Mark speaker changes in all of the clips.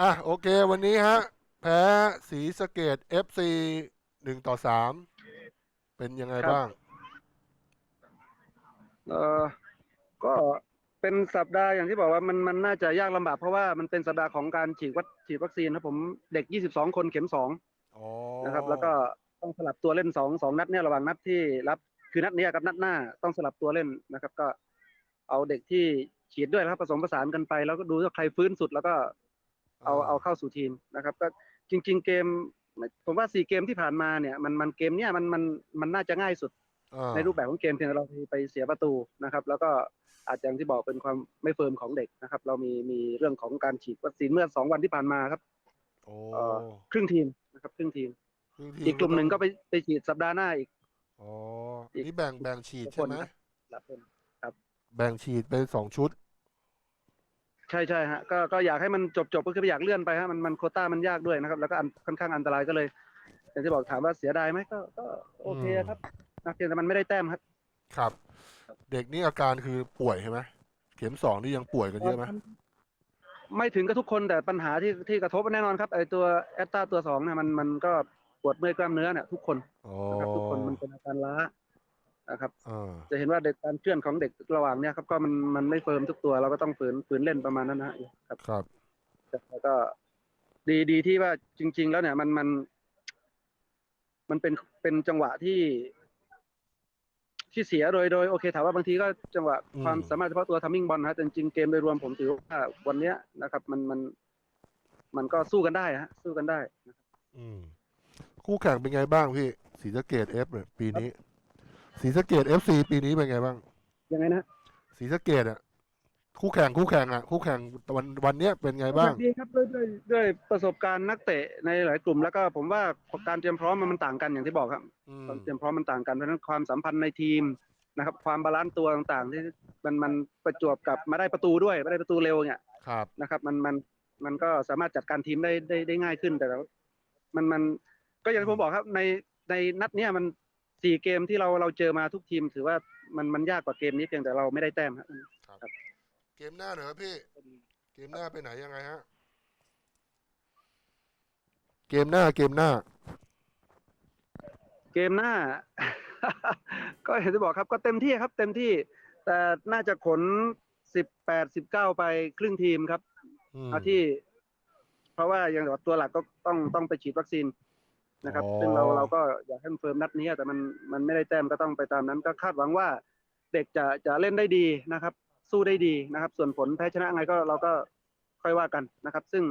Speaker 1: อะโอเค วันนี้ฮะ แพ้สีสะเกต FC หนึ่งต่อสามเป็นยังไง
Speaker 2: ครับ
Speaker 1: บ้าง
Speaker 2: เออก็เป็นสัปดาห์อย่างที่บอกว่ามันมันน่าจะยากลำบากเพราะว่ามันเป็นสัปดาห์ของการฉีดวัคฉีดวัคซีนนะผมเด็ก 22 คนเข็มสอง
Speaker 1: อ๋อ
Speaker 2: นะครับ แล้วก็ต้องสลับตัวเล่นสองสองนัดเนี่ยระหว่างนัดที่รับคือนัดเนี้ยกับนัดหน้าต้องสลับตัวเล่นนะครับ ก็เอาเด็กที่ฉีดด้วยนะครับผสมผสานกันไป แล้วก็ดูว่าใครฟื้นสุดแล้วก็ เอาเอาเข้าสู่ทีมนะครับ ก็จริง ๆ เกม ผมว่าสี่เกมที่ผ่านมาเนี่ย มันมันเกมเนี้ยมันมันมันน่าจะง่ายสุด
Speaker 1: อ่า
Speaker 2: ในรูปแบบของเกมเพียงแต่เราไปเสียประตูนะครับ แล้วก็อาจจะอย่างที่บอกเป็นความไม่เฟิร์มของเด็กนะครับ เรามีมีเรื่องของการฉีดวัคซีนเมื่อสองวันที่ผ่านมาครับ
Speaker 1: โอ้
Speaker 2: เอ่อครึ่งทีมนะครับครึ่งทีม
Speaker 1: ครึ่ง
Speaker 2: อีกกลุ่มหนึ่งก็ไปไปฉีดสัปดาห์หน้าอีก
Speaker 1: อ๋อ
Speaker 2: อีก
Speaker 1: นี่แบ่งแบ่งฉีด
Speaker 2: ค
Speaker 1: ใช่
Speaker 2: น
Speaker 1: ไหม
Speaker 2: นะหลับเป็น
Speaker 1: แบ่งฉีดเป็นสองชุด
Speaker 2: ใช่ใช่ฮะก็ก็อยากให้มันจบจบก็คือไม่อยากเลื่อนไปฮะมันมันโควต้ามันยากด้วยนะครับ แล้วก็อันค่อนข้างอันตรายก็เลยอย่างที่บอกถามว่าเสียดายไหมก็ก็โอเค
Speaker 1: อืม
Speaker 2: ครับนะเพียงแต่มันไม่ได้แต้มครับ
Speaker 1: ครับ เด็กนี่อาการคือป่วยใช่ไหมเข็มสองนี่ยังป่วยกันเยอะไหม
Speaker 2: ไม่ถึงกับทุกคนแต่ปัญหาที่ที่กระทบแน่นอนครับไอตัวแอตตาตัวสองเนี่ยมันมันก็ปวดเมื่อยกล้ามเนื้อเนี่ยทุกคน
Speaker 1: อ๋อ
Speaker 2: นะครับทุกคนมันเป็นอาการล้า นะครับ
Speaker 1: อ่า
Speaker 2: จะเห็นว่าเด็กการเคลื่อนของเด็กระหว่างเนี่ยครับก็มันมันไม่เฟิร์มทุกตัวเราก็ต้องฝืนฝืนเล่นประมาณนั้นนะฮะครับ
Speaker 1: ครับ
Speaker 2: แล้วก็ดีดีที่ว่าจริง ๆ แล้วเนี่ยมันมัน มันเป็นเป็นจังหวะที่ที่เสียโดยโดยโอเคถามว่าบางทีก็จังหวะ
Speaker 1: อืม
Speaker 2: ความสามารถเฉพาะตัวทัมมิ่งบอลนะฮะแต่จริงๆเกมโดยรวมผมถือว่าวันเนี้ยนะครับ มันมันมันก็สู้กันได้ฮะสู้กันได้
Speaker 1: อืมคู่แข่งเป็นไงบ้างพี่สีสะเกตเอฟเนี่ยปีนี้ สีสะเกตเอฟซีปีนี้เป็นไงบ้าง
Speaker 2: ยังไงนะ
Speaker 1: สีสะเกตอะ คู่แข่งคู่แข่งอะ คู่แข่งวันวันเนี้ยเป็นไงบ้าง
Speaker 2: ดีครับด้วยด้วยด้วยประสบการณ์นักเตะในหลายกลุ่มแล้วก็ผมว่าการเตรียมพร้อมมันมันต่างกันอย่างที่บอกครับ
Speaker 1: อืม
Speaker 2: ความเตรียมพร้อมมันต่างกันเพราะฉะนั้นความสัมพันธ์ในทีมนะครับ ความบาลานซ์ตัวต่างๆ ที่มันมันประจวบกับมาได้ประตูด้วยมาได้ประตูเร็วเนี่ย
Speaker 1: ครับ
Speaker 2: นะครับมันมันมันก็สามารถจัดการทีมได้ได้ได้ง่ายขึ้นแต่แล้วมันมันก็อย่างที่ผมบอกครับในในนัดเนี้ยมัน สี่เกมที่เราเราเจอมาทุกทีม ถือว่ามันมันยากกว่าเกมนี้เพียงแต่เราไม่ได้แต้มครับ
Speaker 1: เกมหน้าหน่อยครับพี่ เกมหน้าไปไหนยังไงฮะ เกมหน้าเกมหน้า
Speaker 2: เกมหน้า ก็เห็นที่บอกครับ ก็เต็มที่ครับ เต็มที่ แต่น่าจะขนสิบแปดสิบเก้าไปครึ่งทีมครับ
Speaker 1: อืม
Speaker 2: เอาที่ เพราะว่าอย่างตัวหลักก็ต้องต้องไปฉีดวัคซีน นะครับ
Speaker 1: อ๋อ
Speaker 2: ซึ่งเราเราก็อยากให้มันเฟิร์มนัดนี้แต่มันมันไม่ได้แต้มก็ต้องไปตามนั้น ก็คาดหวังว่าเด็กจะจะเล่นได้ดีนะครับ สู้ได้ดีนะครับ ส่วนผลแพ้ชนะไงก็เราก็ค่อยว่ากันนะครับ ซึ่ง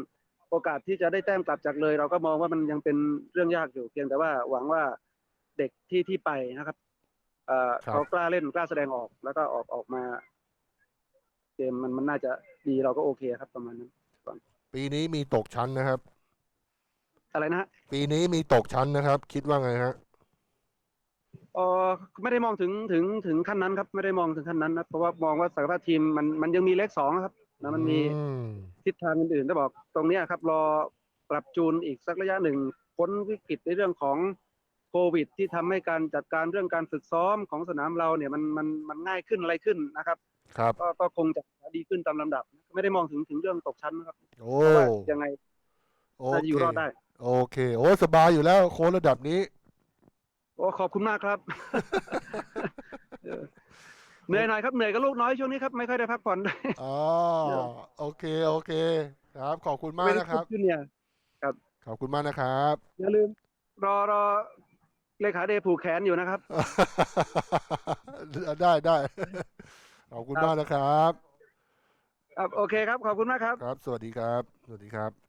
Speaker 2: โอกาสที่จะได้แต้มกลับจากเลย เราก็มองว่ามันยังเป็นเรื่องยากอยู่เพียงแต่ว่าหวังว่าเด็กที่ที่ไปนะครับเอ่อ
Speaker 1: ครับ
Speaker 2: เขากล้าเล่นกล้าแสดงออกแล้วก็ออกออกมา เกมมันมันน่าจะดีเราก็โอเคครับประมาณนั้น
Speaker 1: ปีนี้มีตกชั้นนะครับ
Speaker 2: อะไรนะฮะ
Speaker 1: ปีนี้มีตกชั้นนะครับ คิดว่าไงฮะ
Speaker 2: เออไม่ได้มองถึงถึงถึงขั้นนั้นครับ ไม่ได้มองถึงขั้นนั้นนะเพราะว่ามองว่าศักยภาพทีมมันมันยังมีเลขสองครับนะมันมี
Speaker 1: อืม
Speaker 2: ทิศทางอื่นๆจะบอกตรงเนี้ยครับ รอปรับจูนอีกสักระยะหนึ่งพ้นวิกฤตในเรื่องของโควิด ที่ทำให้การจัดการเรื่องการฝึกซ้อมของสนามเราเนี่ยมันมันมันง่ายขึ้นอะไรขึ้นนะครับ
Speaker 1: ครับ
Speaker 2: ก็ก็คงจะดีขึ้นตามลำดับ ไม่ได้มองถึงถึงเรื่องตกชั้นนะครับ
Speaker 1: โอ้
Speaker 2: เพราะว่ายังไง
Speaker 1: โอ
Speaker 2: น่าจะ
Speaker 1: เค
Speaker 2: อยู่รอดได้
Speaker 1: โอเค โอ้สบายอยู่แล้วโค้ชระดับนี้
Speaker 2: โอ้ขอบคุณมากครับเออเหนื่อยหน่อยครับเหนื่อยกับลูกน้อยช่วงนี้ครับไม่ค่อยได้พักผ่อนด้วย
Speaker 1: อ๋อโอเค โอเค ครับ ขอบคุณมากนะครับ
Speaker 2: จูเนีย
Speaker 1: ขอบคุณมากนะครับ
Speaker 2: อย่าลืม รอรอเลขาเดย์ผูกแขนอยู่นะครับ
Speaker 1: ได้ได้ ขอบคุณมากนะครับ
Speaker 2: ครับ โอเคครับ ขอบคุณมากครับ
Speaker 1: ครับ สวัสดีครับ สวัสดีครับ